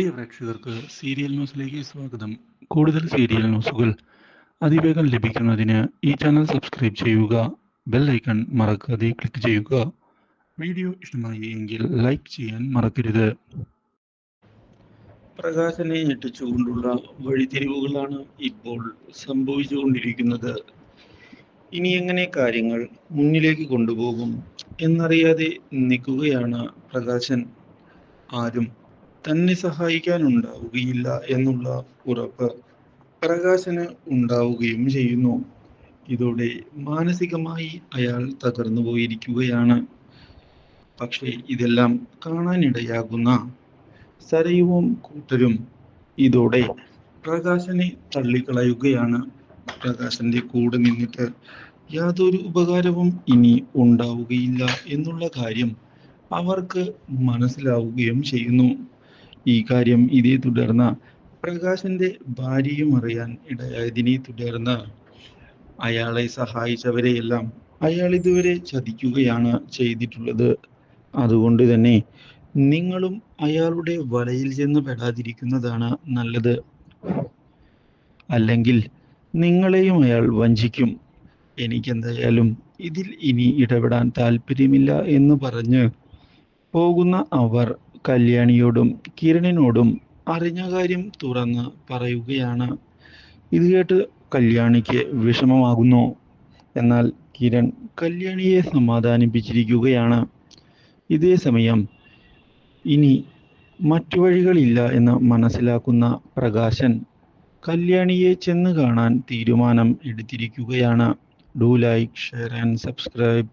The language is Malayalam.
പ്രിയ പ്രേക്ഷകർക്ക് സീരിയൽ ന്യൂസിലേക്ക് സ്വാഗതം. കൂടുതൽ സീരിയൽ ന്യൂസുകൾ അതിവേഗം ലഭിക്കുന്നതിന് ഈ ചാനൽ സബ്സ്ക്രൈബ് ചെയ്യുക ബെൽ ഐക്കൺ മറക്കാതെ ക്ലിക്ക് ചെയ്യുക. വീഡിയോ ഇഷ്ടമായി എങ്കിൽ ലൈക്ക് ചെയ്യാൻ മറക്കരുത്. പ്രകാശനെ ഞെട്ടിച്ചുകൊണ്ടുള്ള വഴിത്തിരിവുകളാണ് ഇപ്പോൾ സംഭവിച്ചുകൊണ്ടിരിക്കുന്നത്. ഇനി എങ്ങനെ കാര്യങ്ങൾ മുന്നിലേക്ക് കൊണ്ടുപോകും എന്നറിയാതെ നിൽക്കുകയാണ് പ്രകാശൻ. ആരും തന്നെ സഹായിക്കാൻ ഉണ്ടാവുകയില്ല എന്നുള്ള ഉറപ്പ് പ്രകാശന് ഉണ്ടാവുകയും ചെയ്യുന്നു. ഇതോടെ മാനസികമായി അയാൾ തകർന്നു പോയിരിക്കുകയാണ്. പക്ഷേ ഇതെല്ലാം കാണാനിടയാകുന്ന സരയുവും കൂട്ടരും ഇതോടെ പ്രകാശനെ തള്ളിക്കളയുകയാണ്. പ്രകാശന്റെ കൂടെ നിന്നിട്ട് യാതൊരു ഉപകാരവും ഇനി ഉണ്ടാവുകയില്ല എന്നുള്ള കാര്യം അവർക്ക് മനസ്സിലാവുകയും ചെയ്യുന്നു. ഈ കാര്യം ഇതേ തുടർന്ന് പ്രകാശന്റെ ഭാര്യയും അറിയാൻ ഇടയായതിനെ തുടർന്ന് അയാളെ സഹായിച്ചവരെയെല്ലാം അയാൾ ഇതുവരെ ചതിക്കുകയാണ് ചെയ്തിട്ടുള്ളത്. അതുകൊണ്ട് തന്നെ നിങ്ങളും അയാളുടെ വലയിൽ ചെന്ന് പെടാതിരിക്കുന്നതാണ് നല്ലത്. അല്ലെങ്കിൽ നിങ്ങളെയും അയാൾ വഞ്ചിക്കും. എനിക്കെന്തായാലും ഇതിൽ ഇനി ഇടപെടാൻ താല്പര്യമില്ല എന്ന് പറഞ്ഞ് പോകുന്ന അവർ കല്യാണിയോടും കിരണിനോടും അറിഞ്ഞ കാര്യം തുറന്ന് പറയുകയാണ്. ഇത് കേട്ട് കല്യാണിക്ക് വിഷമമാകുന്നു. എന്നാൽ കിരൺ കല്യാണിയെ സമാധാനിപ്പിച്ചിരിക്കുകയാണ്. ഇതേ സമയം ഇനി മറ്റു വഴികളില്ല എന്ന് മനസ്സിലാക്കുന്ന പ്രകാശൻ കല്യാണിയെ ചെന്ന് കാണാൻ തീരുമാനം എടുത്തിരിക്കുകയാണ്. Do like share and subscribe